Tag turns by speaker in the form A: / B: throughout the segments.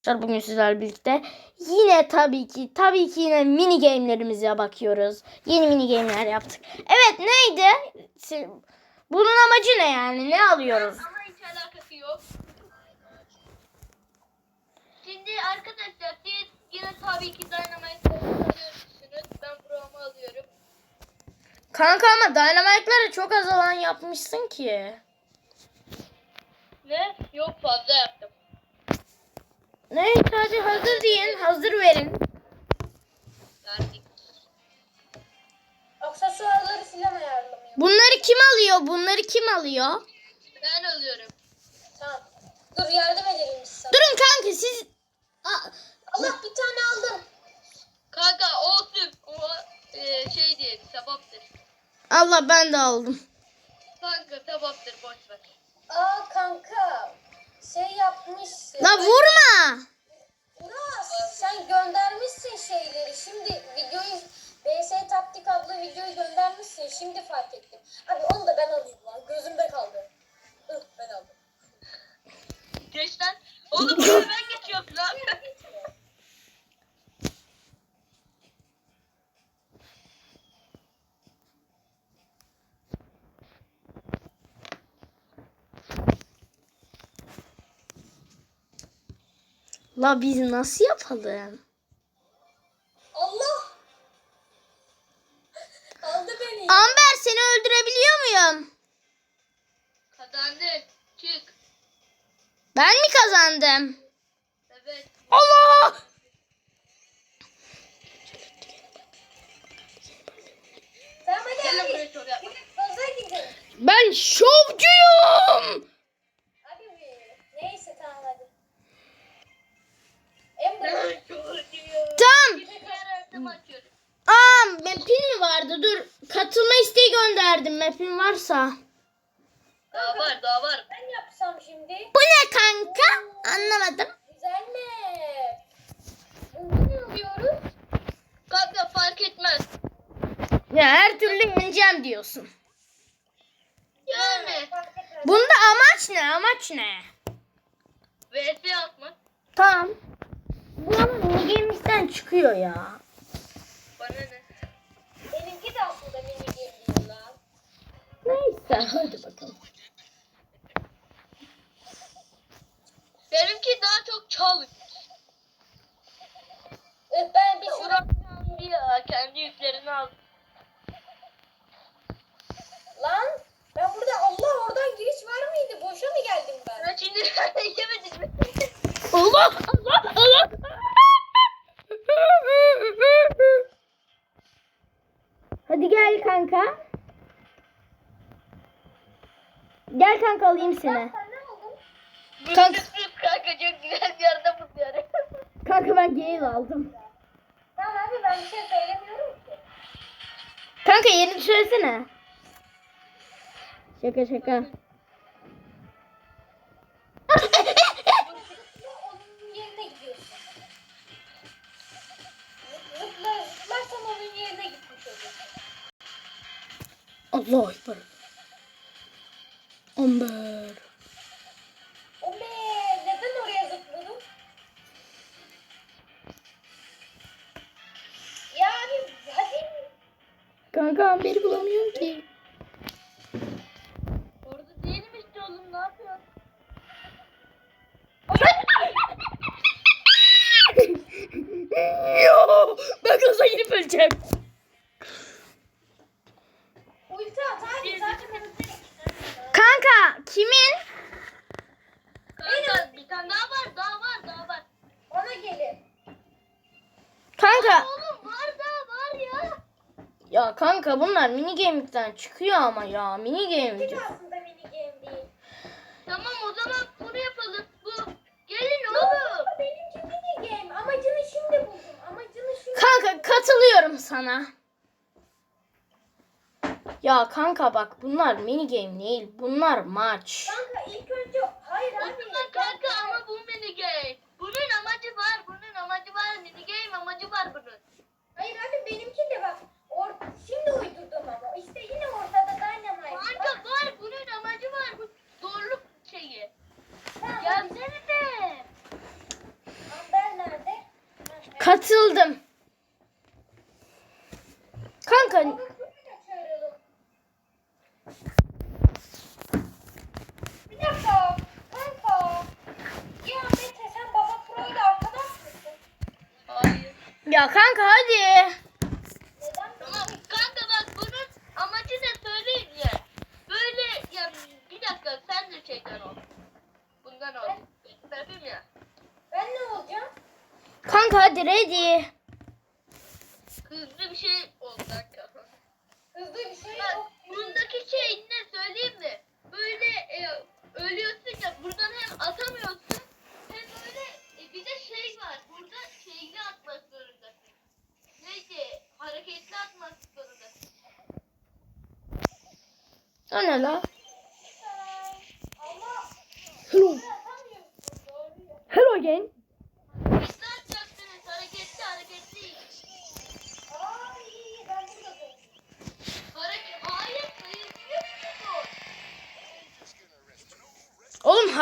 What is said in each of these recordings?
A: Arkadaşlar bugün sizlerle birlikte yine tabii ki tabii ki yine mini game'lerimize bakıyoruz. Yeni mini game'ler yaptık. Evet neydi? Bunun amacı ne yani? Ne alıyoruz?
B: Ama hiç alakası yok. Şimdi arkadaşlar siz yine tabii ki Dynamite alıyorsunuz. Ben Bro'mu alıyorum.
A: Kanka ama Dynamite'ları çok az alan yapmışsın ki.
B: Ne? Yok fazla yaptım.
A: Neyse hadi hazır deyin. Hazır verin.
B: Verdik.
C: Aksesuarları filan ayarlamıyor.
A: Bunları kim alıyor? Bunları kim alıyor?
B: Ben alıyorum.
C: Tamam. Dur yardım edelim biz sana.
A: Durun kanka siz... Aa,
C: Allah bir tane aldım.
B: Kanka olsun. O e, şey değil. Sevaptır.
A: Allah ben de aldım.
B: Kanka sevaptır. Boş ver.
C: Aa kanka. Şey yapmış.
A: La vurma.
C: Uras sen göndermişsin şeyleri. Şimdi videoyu BS Taktik adlı videoyu göndermişsin. Şimdi fark ettim. Abi onu da ben alayım lan. Gözümde kaldı. Ih, ben aldım.
B: Geç lan. Oğlum ben geçiyorum lan.
A: La biz nasıl yapalım?
C: Allah. Aldı beni.
A: Amber seni öldürebiliyor muyum?
B: Kazandın. Çık.
A: Ben mi kazandım?
B: Evet.
A: Allah!
B: olursa
C: Benimki
B: daha çok çalış.
C: Öf, ben bir.
B: Uğraşmam ya. Kendi yüklerini al.
C: Lan ben burada Allah oradan giriş var mıydı? Boşa mı geldim ben?
B: Ben şimdi yemedik mi?
A: Allah Allah Allah. Hadi gel kanka. Gel kanka alayım seni.
C: Sen ne oldun?
A: Kanka-
B: kanka çok güzel bir yerde mutluyorum.
A: Kanka ben Gale aldım.
C: Tamam abi ben bir şey söylemiyorum ki.
A: Kanka yerini söylesene. Şaka şaka.
C: Zıpla onun
A: Amber. Bunlar mini game'likten çıkıyor ama ya mini game
C: aslında mini game değil.
B: Tamam o zaman bunu yapalım. Bu. Gelin oğlum.
C: Benimki mini game. Amacını şimdi buldum. Amacını şimdi
A: Kanka katılıyorum sana. Ya kanka bak bunlar mini game değil. Bunlar maç.
C: Kanka ilk önce Katıldım. Kanka.
A: Bir dakika. Kanka. Ya Mete sen baba Pro'yla arkadaş mısın?
B: Hayır.
C: Ya kanka hayır. hadi ready.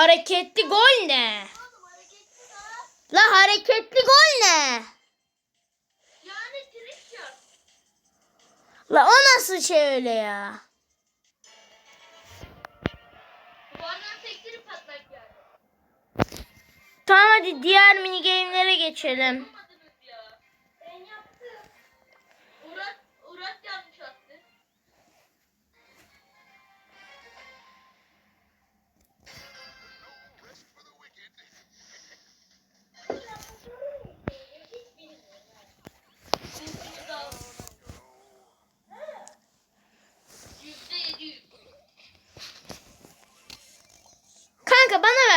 B: hareketli
C: gol ne? La hareketli gol ne?
B: Yani trik.
C: La o nasıl şey öyle ya? Tamam hadi diğer mini game'lere geçelim.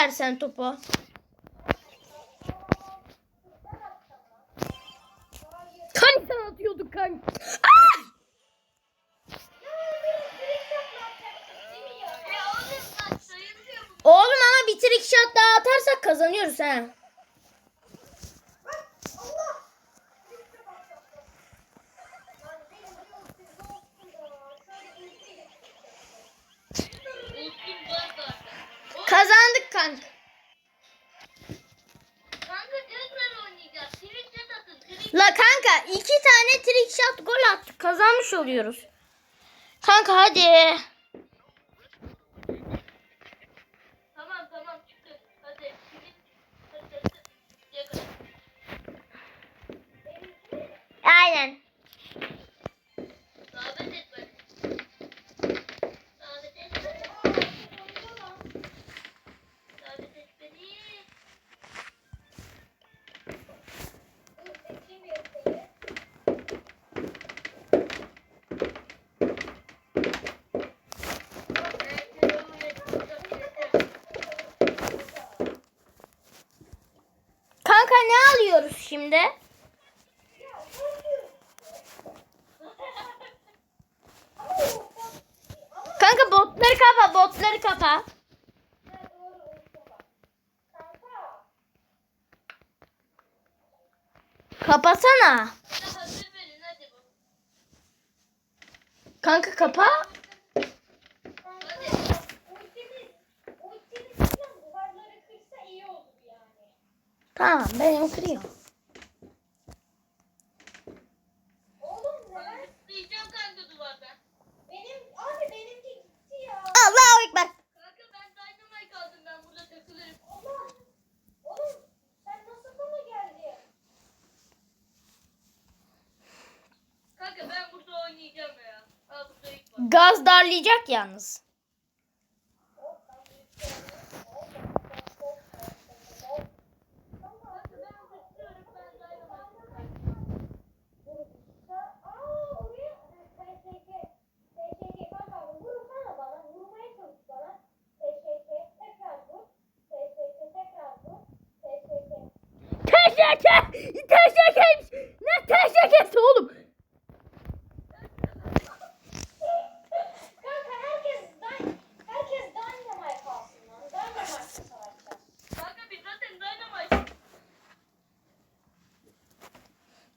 C: versen topu. Kanka atıyorduk kanka.
B: Aa! Oğlum
C: ama bir trick shot daha atarsak kazanıyoruz ha. Kazandık. iki tane trick shot gol attık. Kazanmış oluyoruz. Kanka hadi.
B: şimdi.
C: Kanka botları kapa, botları kapa. Kapasana. Kanka kapa. Tamam
A: benim
B: kırıyorum.
C: Gaz darlayacak yalnız.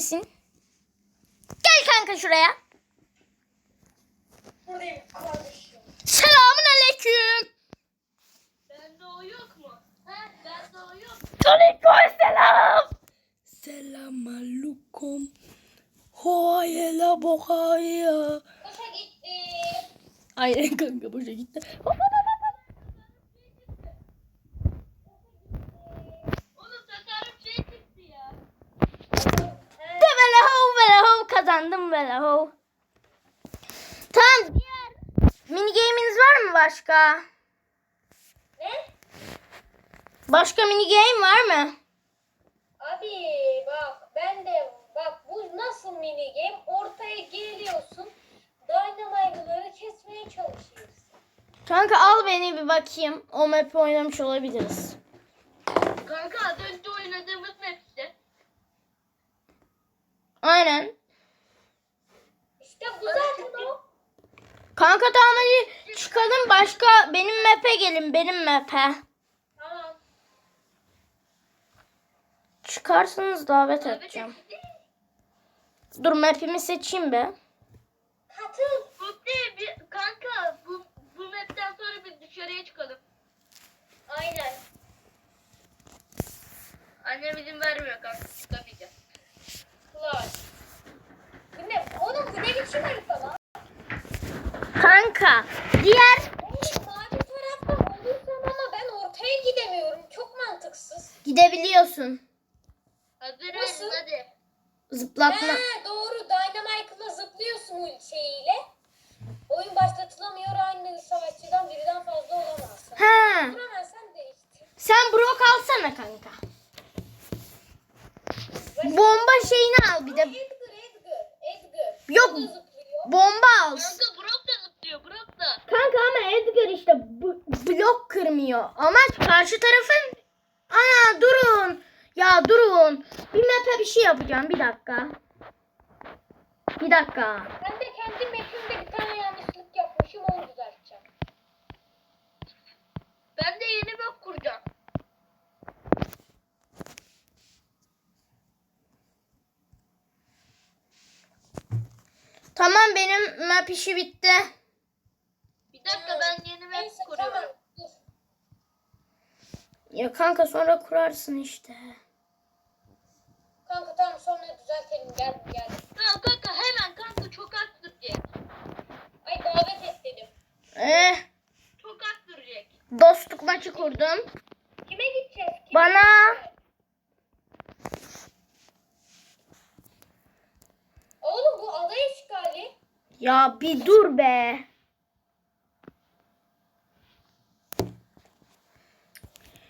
A: neredesin? Gel kanka şuraya.
C: Buradayım kardeşim.
A: Selamun aleyküm.
B: Bende o yok mu? He? Bende o yok.
A: selam. Selam aleyküm. Hoayela bokaya.
C: Boşa gitti.
A: Aynen kanka boşa gitti.
B: Oğlum tasarruf şey çıktı ya.
A: De böyle hov böyle hov kazandım böyle hov. Tamam diğer mini game'iniz var mı başka?
C: Ne?
A: Başka mini game var mı?
C: Abi bak ben de bak bu nasıl mini game ortaya geliyorsun Dynamite'ları kesmeye çalışıyorsun.
A: Kanka al beni bir bakayım. O map'i oynamış olabiliriz.
B: Kanka az önce oynadığımız map işte.
A: Aynen.
C: İşte bu zaten o.
A: Kanka tamam hadi çıkalım başka benim map'e gelin benim map'e. Çıkarsanız davet edeceğim. Dur map'imi seçeyim be.
B: Bu değil bir kanka bu bu mapten sonra biz dışarıya çıkalım.
C: Aynen.
B: Annem izin vermiyor kanka çıkamayacağız.
C: Bu ne? Oğlum bu ne biçim harita lan?
A: Kanka diğer
C: Oğlum mavi tarafta olursam ama ben ortaya gidemiyorum. Çok mantıksız.
A: gidebiliyorsun.
B: Hazır
C: Nasıl?
B: verin hadi.
A: Zıplatma.
C: He doğru. Dynamite'la zıplıyorsun o şeyiyle. Oyun başlatılamıyor aynı savaşçıdan birden fazla olamazsın.
A: Ha.
C: Vuramazsan değiştir.
A: Sen Brock alsana kanka. Bomba şeyini al bir de.
C: Edgar, Edgar, Edgar.
A: Yok. Bomba al.
B: Kanka Brock da zıplıyor Brock da.
A: Kanka ama Edgar işte blok kırmıyor. Ama karşı tarafın... Ana durun. Ya durun. Bir map'e bir şey yapacağım. Bir dakika. Bir dakika.
C: Ben de kendi mapimde bir tane yanlışlık yapmışım onu düzelteceğim.
B: Ben de yeni map kuracağım.
A: Tamam benim map işi bitti.
B: Bir dakika ben yeni map kuruyorum.
A: Ya kanka sonra kurarsın işte.
C: Kanka tamam sonra düzeltelim gel gel.
B: Ha kanka hemen kanka çok az sürecek.
C: Ay davet et dedim.
A: Eh,
B: Çok az sürecek.
A: dostluk maçı kurdum.
C: Kime gideceğiz? Kime
A: Bana
C: Oğlum bu aday işgali.
A: ya bir dur be.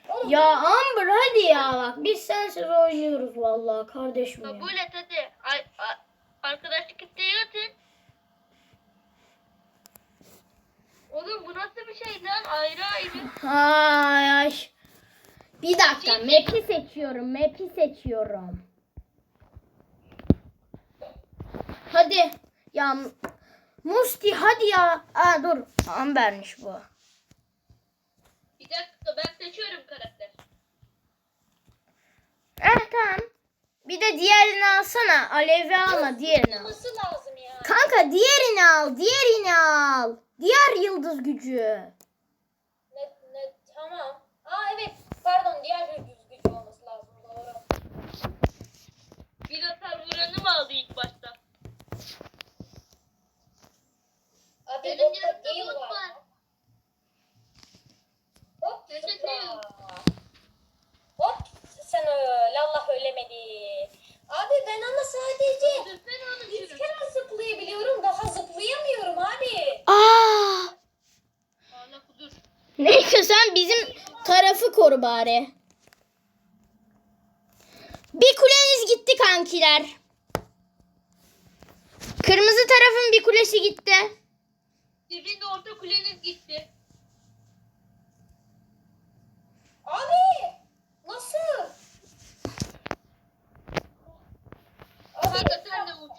C: Oğlum
A: Ya Amber hadi ya bak biz sensiz oynuyoruz vallahi kardeşim ya.
B: Kabul et hadi. Ay, ay, arkadaşlık isteği atın. Oğlum bu nasıl bir şey lan? Ayrı ayrı.
A: Ay ay. Bir dakika map'i seçiyorum map'i seçiyorum. Hadi ya Musti hadi ya. Aa dur Amber'miş bu.
B: Bir dakika ben seçiyorum karakter.
A: Eh tamam. Bir de diğerini alsana. Alev'i alma diğerini al.
C: lazım ya.
A: Kanka diğerini al. Diğerini al. Diğer yıldız gücü.
C: Ne, ne, tamam. Aa evet pardon diğer bir yüz gücü olması lazım doğru.
B: Bir atar vuranı mı aldı ilk başta?
C: Abi
B: Benim
C: botta
B: yanımda
C: değil
B: bot
C: var.
B: var.
C: Hop
B: Teşekkür
C: zıpla.
B: ederim.
C: Hop sen öl Allah ölemedi. Abi ben ama sadece
B: Öldürsene onu
C: üç
B: şunu.
C: kere zıplayabiliyorum daha zıplayamıyorum abi.
A: Aa!
B: Hala dur.
A: Neyse sen bizim koru bari. Bir kuleniz gitti kankiler. Kırmızı tarafın bir kulesi gitti.
B: Sizin de orta kuleniz gitti.
C: Abi nasıl? Abi
B: Kanka sen de uç.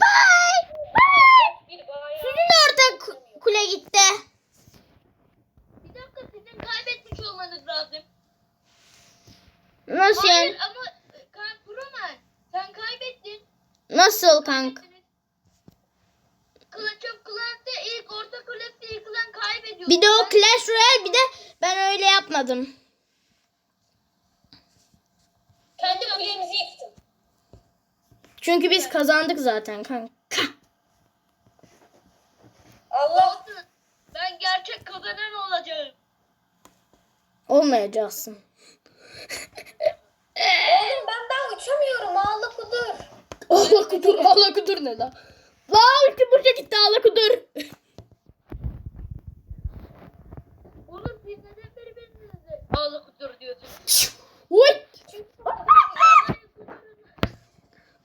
A: Bye. Bye.
C: bir bayağı.
A: Sizin de orta ku- kule gitti.
B: Bir dakika sizin kaybetmiş olmanız lazım.
A: Nasıl
B: Hayır
A: yani?
B: ama e, kan Promen sen kaybettin.
A: Nasıl kanka?
B: Kılıç of Clans'ta ilk orta kulesi yıkılan kaybediyor.
A: Bir de o Clash Royale bir de ben öyle yapmadım.
C: Kendi kulemizi yıktım.
A: Çünkü biz kazandık zaten kanka.
C: Allah.
B: Ben gerçek kazanan olacağım.
A: Olmayacaksın.
C: oğlum ben daha uçamıyorum ağla kudur.
A: Allah kudur, Allah kudur ne la? La ulti boşa gitti Allah kudur.
B: Oğlum siz neden birbirinize ağla kudur diyorsunuz?
A: Uy!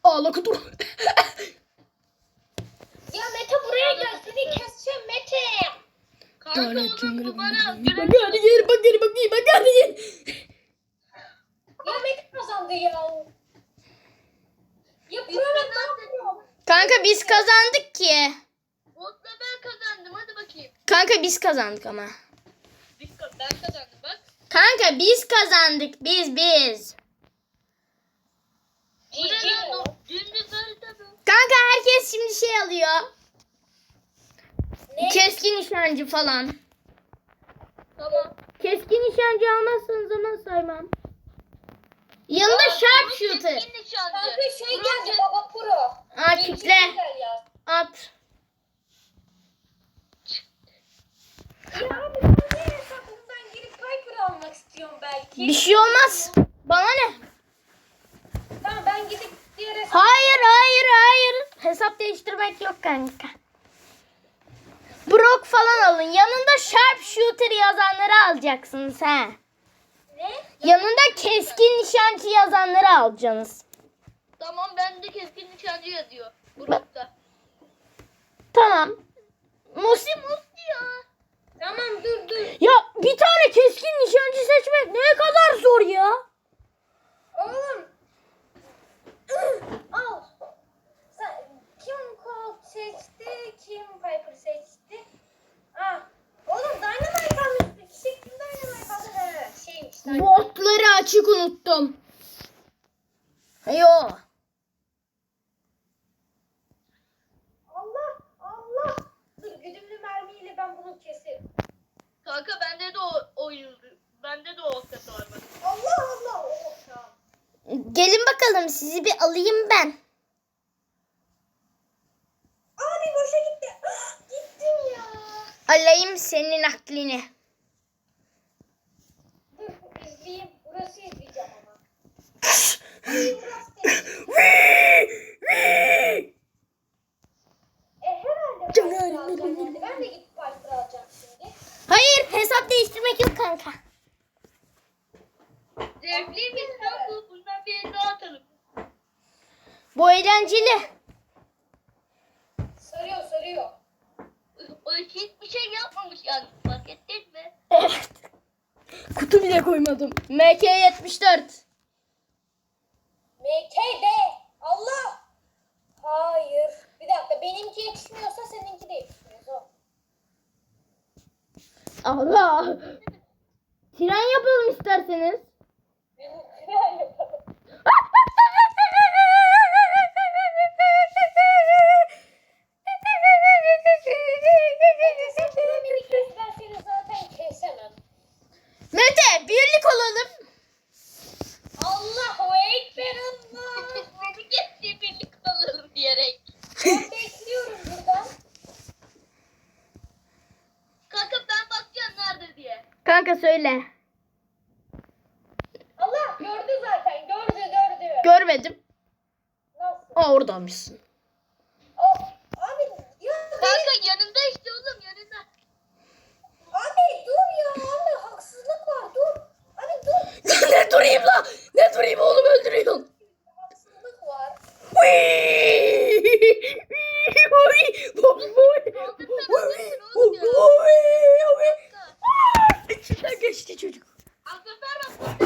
A: Allah kudur.
C: ya Mete buraya gel seni keseceğim Mete.
B: Kanka oğlum bu bana
A: Bak hadi gel, bak gel, bak gel, bak hadi gel.
C: Ya Mete kazandı ya. Ya Promet ne yapıyor?
A: Kanka biz kazandık ki.
B: Botla ben kazandım hadi bakayım.
A: Kanka biz kazandık ama.
B: Biz ben kazandım bak.
A: Kanka biz kazandık, biz biz.
B: Dümdüz harita.
A: Kanka herkes şimdi şey alıyor.
C: Ne?
A: Keskin nişancı falan.
B: Tamam.
A: Keskin nişancı almazsanız zaman saymam. Yanında sharpshooter.
B: Keskin nişancı.
C: Kanka şey geldi baba pro.
A: Aa kitle. At.
C: Ya abi ben niye hesabımdan girip Piper almak istiyorum belki.
A: Bir şey olmaz. Bana ne?
C: Tamam ben gidip diğer hesap...
A: Hayır hayır hayır. Hesap değiştirmek yok kanka. Brock falan alın. Yanında sharpshooter yazanları alacaksın sen.
C: Ne?
A: Yanında keskin nişancı yazanları alacaksınız.
B: Tamam bende keskin nişancı yazıyor. Grupta.
A: Tamam. Musi
B: Musti ya.
C: Tamam dur dur.
A: Ya bir tane keskin nişancı seçmek ne kadar zor ya.
C: Oğlum. Al. Sen, kim Colt seçti, kim Piper seçti? Ah. Oğlum Dynamite almış. Kişi kim Dynamite aldı? He, şeymiş. Dynamite.
A: Botları açık unuttum. Yo.
C: Allah Allah. Dur güdümlü mermiyle ben bunu keserim.
B: Kanka bende de o oyun. Bende de o okta var bak.
C: Allah Allah. Oh, tamam.
A: Gelin bakalım sizi bir alayım ben.
C: Abi boşa gitti. Ah, gittim ya.
A: Alayım senin aklını.
C: Dur izleyeyim. Burası izleyeceğim ama. Ay, burası değil. E herhalde
A: Canım,
C: Piper alacağım
A: benim.
C: yani. Ben de gidip Piper alacağım şimdi.
A: Hayır değiştirmek yok kanka.
B: Zevkliymiş lan bu. Bundan bir el daha atalım.
A: Bu eğlenceli.
C: Sarıyor sarıyor.
B: O hiçbir şey yapmamış yani. Fark ettin mi?
A: Evet. Kutu bile koymadım. MK74.
C: MKD. Allah. Hayır. Bir dakika benimki yetişmiyorsa seninki de yetişmiyor.
A: Allah. Tren yapalım isterseniz.
C: Yapalım. Mete
A: birlik olalım.
C: Allahu Ekber Allah.
B: Beni geçti birlik alalım diyerek.
C: Ben bekliyorum buradan.
B: Kanka ben bakacağım nerede diye.
A: Kanka söyle.
C: Allah gördü zaten. Gördü gördü.
A: Görmedim.
C: Nasıl?
A: Aa oradaymışsın.
C: O, abi ya benim-
B: Kanka yanında işte oğlum yanında.
C: Abi dur ya abi haksızlık var dur. Abi dur.
A: ne durayım la? Ne durayım oğlum öldürüyorsun.
C: Haksızlık var.
A: Uy! Uy! İçinden geçti çocuk.
B: Az sefer bak.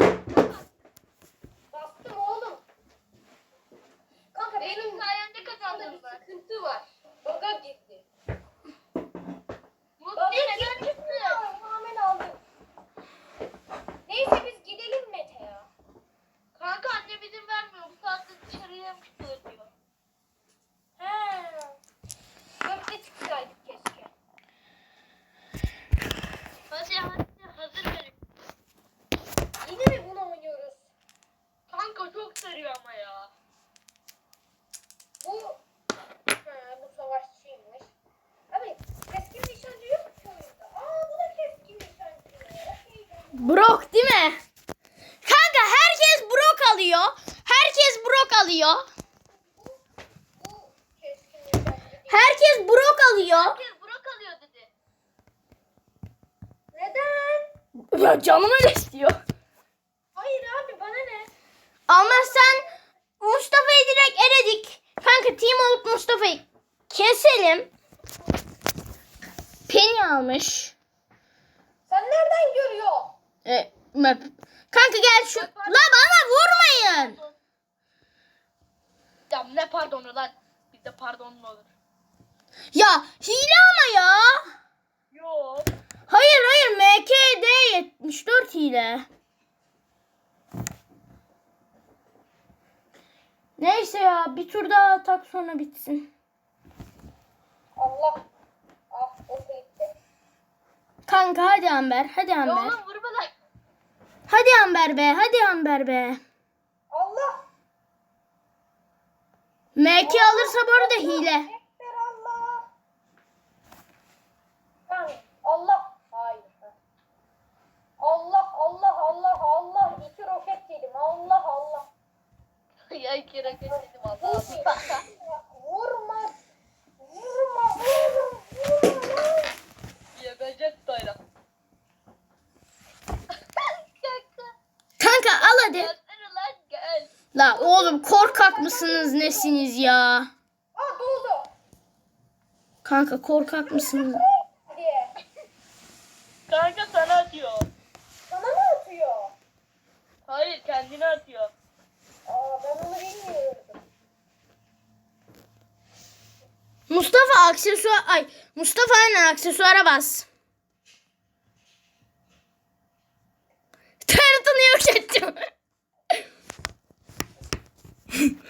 C: Bastım oğlum. Kanka
B: Benim
C: benim
B: sayemde
C: Bunda
B: kazandım
C: bir
B: ben.
C: sıkıntı var. Baga girdi.
B: Mutlu
C: Baga
B: neden
C: girdi.
B: çıktı?
C: Hemen aldım. Neyse biz gidelim Mete ya.
B: Kanka annem izin vermiyor. Bu saatte dışarıya mı çıkıyor diyor.
C: He. Dörtte çıksaydık keşke.
B: Hadi hadi hazır verin.
C: Yine mi bunu oynuyoruz?
B: Kanka çok sarıyor ama ya.
C: Bu ha, bu savaşçıymış. Abi keskin nişancı yok ki oyunda. Aa bu da keskin nişancı. Okey, ben-
A: Brok değil mi? Kanka herkes brok alıyor. Herkes brok alıyor.
C: Bu keskin nişancı değil.
A: Herkes brok alıyor.
B: Herkes Burak alıyor dedi.
A: Ya canım öyle istiyor.
C: Hayır abi bana ne?
A: Almazsan Mustafa'yı direkt eledik. Kanka team olup Mustafa'yı keselim. Penny almış.
C: Sen nereden görüyor?
A: E, map. Kanka gel şu. La bana vurmayın.
B: Ya ne pardonu lan? Bir de pardon mu olur?
A: Ya hile ama ya.
B: Yok.
A: Hayır hayır MKD 74 hile. Neyse ya bir tur daha atak sonra bitsin.
C: Allah. Ah o gitti.
A: Kanka hadi Amber hadi
B: Ya
A: Amber.
B: oğlum vurma lan.
A: Hadi Amber be hadi Amber be.
C: Allah.
A: MK alırsa bu arada hile.
C: Allah. Allah. Hayır. Allah Allah Allah Allah. İki roket yedim. Allah Allah.
B: İki raket dedim Allah.
C: Vurma. Vurma oğlum. Vurma.
B: Yemeyecek böyle. Kanka.
A: Al hadi. La oğlum korkak mısınız nesiniz ya? Kanka korkak mısınız?
C: Diye.
B: Kanka sana atıyor.
C: Sana mı atıyor?
B: Hayır kendine atıyor.
C: Aa ben onu bilmiyordum.
A: Mustafa aksesuar ay Mustafa aynen aksesuara bas. Tarıtını yok ettim.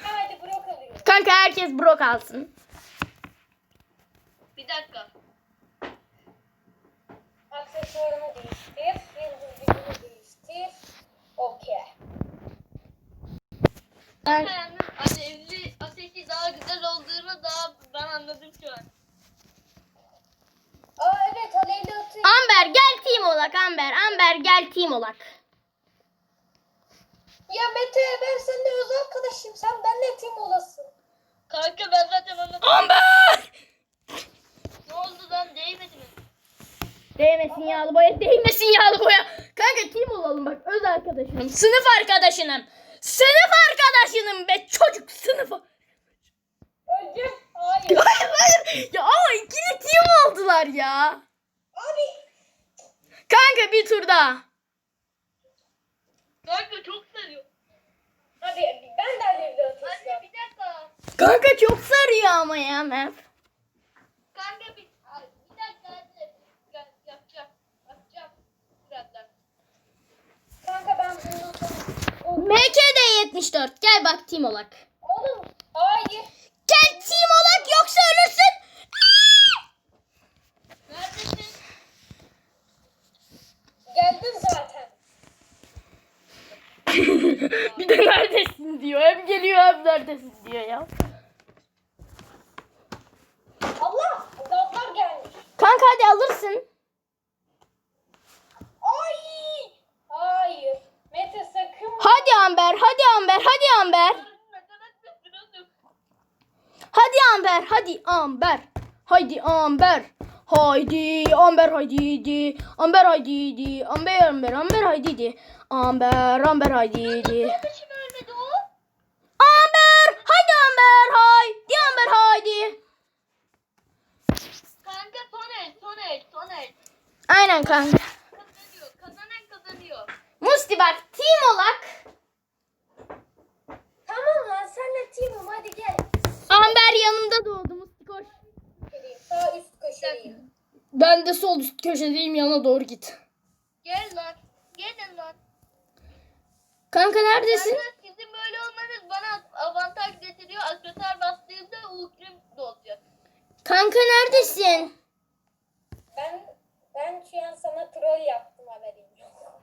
C: Hadi blok alıyor.
A: Kanka herkes brok alsın.
B: Bir dakika.
C: Aksesuarımı değiştir. Yıldız değiştir. Okey.
A: Ben
B: alevli ateşi daha güzel olduğunu daha ben anladım şu an.
C: Aa evet alevli atıyor.
A: Amber gel team olak Amber. Amber gel team olak.
C: Ya Mete ben seninle öz arkadaşım. Sen benimle team olasın.
B: Kanka ben zaten anladım.
A: Amber!
B: Ne oldu lan değmedi mi?
A: Değmesin yağlı boya, değmesin yağlı boya. Kanka team olalım bak öz arkadaşınım. Sınıf arkadaşınım. Sınıf arkadaşınım be çocuk sınıf.
C: Öldüm. Hayır.
A: Hayır hayır. Ya ama ikili team oldular ya.
C: Abi.
A: Kanka bir tur daha.
B: Kanka çok sarıyor.
C: Hadi ben de alevli
B: Anne
C: atacağım.
B: bir dakika.
A: Kanka çok sarıyor ama ya map.
B: Kanka bir, bir dakika anne. Gel, yapacağım. Yapacağım. Birazdan.
C: Kanka ben bunu... Oh,
A: MKD 74. Gel bak team olak.
C: Oğlum. Hayır.
A: Gel team olak yoksa ölürsün.
B: Neredesin?
C: Geldim zaten.
A: bir de neredesin diyor. Hem geliyor hem neredesin diyor ya.
C: Allah. Gazlar gelmiş.
A: Kanka hadi alırsın.
C: Ay. Hayır. Mete sakın.
A: Hadi Amber, hadi Amber, hadi Amber. Hadi Amber, hadi Amber. Haydi Amber. Haydi Amber haydi. Amber haydi. Amber Amber Amber haydi. Amber Amber haydi.
B: O.
A: Amber, hadi Amber haydi Amber haydi.
B: el son el.
A: Aynen kanka.
B: Kazanıyor. Kazanan kazanıyor.
A: Musti bak team olak.
C: Tamam lan senle team'im hadi gel.
A: Amber yanımda doğdu Musti koş.
C: Sağ üst köşedeyim.
A: Ben de sol üst köşedeyim yana doğru git.
B: Gel lan. Gelin lan.
A: Kanka neredesin?
B: Zaten sizin böyle olmanız bana avantaj getiriyor. Aksesuar bastığımda ultrim dolacak.
A: Kanka neredesin?
C: Ben ben şu an sana troll yaptım haberin yok.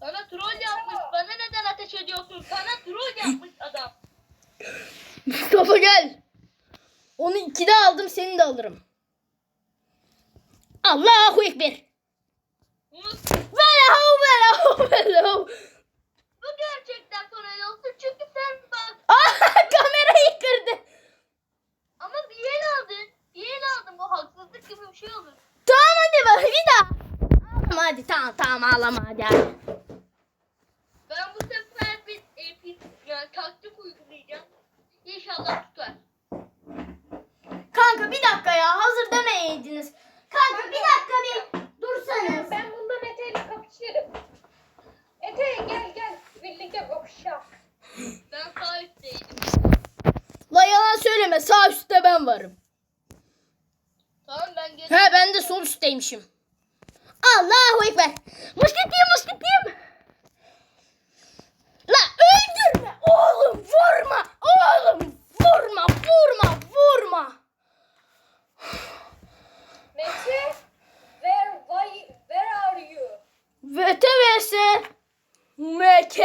B: Sana troll yapmış. Bana neden ateş ediyorsun? Sana troll yapmış adam.
A: Mustafa gel. Onu ikide aldım seni de alırım. Allahu Ekber.
B: Mus,
A: Velahu velahu velahu.
B: bu gerçekten sonra olsun çünkü sen bak.
A: Aa, kamerayı kırdı.
B: Ama bir el aldın. Bir el aldın. Bu haksızlık gibi bir şey olur.
A: Tamam hadi bak bir daha. Ağlama hadi tamam tamam ağlama hadi hadi.
B: Ben bu sefer bir pis, yani taktik uygulayacağım. İnşallah tutar.
A: Kanka bir dakika ya hazır demeyeydiniz. Kanka bir dakika bir dursanız.
C: Ben bundan Ete ile kapışırım. Ete gel gel birlikte kapışalım.
B: Ben sağ üstteydim.
A: La yalan söyleme sağ üstte ben varım.
B: Tamam ben gel.
A: He ben de sol üstteymişim. Allahu Ekber. Muşketiyim muşketiyim. La öldürme oğlum vurma oğlum vurma vurma vurma.
C: Mete where, why, where are you?
A: VTVS MK.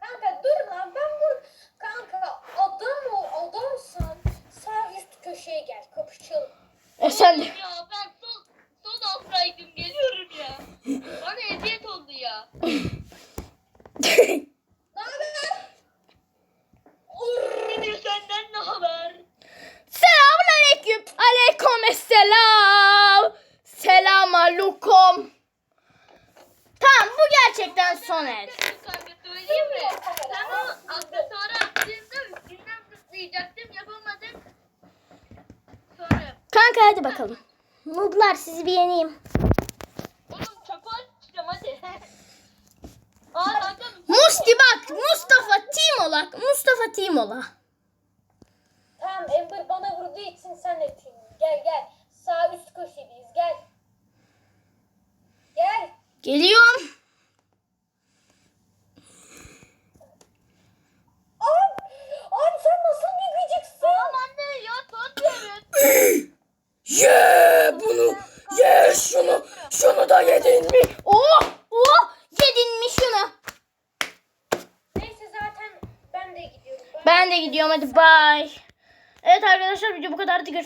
C: Kanka dur lan ben bu kanka adam ol adamsan sağ üst köşeye gel kapışalım.
A: E sen de.
B: Ya ben sol, sol alttaydım. Geliyorum ya. Bana eziyet oldu ya.
C: Ne haber?
B: Nedir senden ne haber?
A: Selamun aleyküm. Aleyküm selam. Selam aleyküm. Tamam bu gerçekten son el.
B: Söyleyeyim mi? Sen o aksesuarı attığında üstünden zıplayacaktım. Yapamadım. Sonra
A: Kanka hadi bakalım. Nublar sizi bir yeneyim.
B: oğlum çöpe atacağım hadi. Aa kanka
A: Musti bak Mustafa team olak. Mustafa team ola.
C: Tamam Ember bana vurduğu için sen de team. Gel gel sağ üst köşedeyiz gel. Gel.
A: Geliyorum.
C: Abi, abi sen nasıl bir gıcıksın?
B: Anne ya son diyoruz.
A: Ye bunu. Ye şunu. Şunu da yedin mi? Oh oh yedin mi şunu?
C: Neyse zaten ben de gidiyorum.
A: Ben de gidiyorum hadi bye. Evet arkadaşlar video bu kadardı. Görüşmek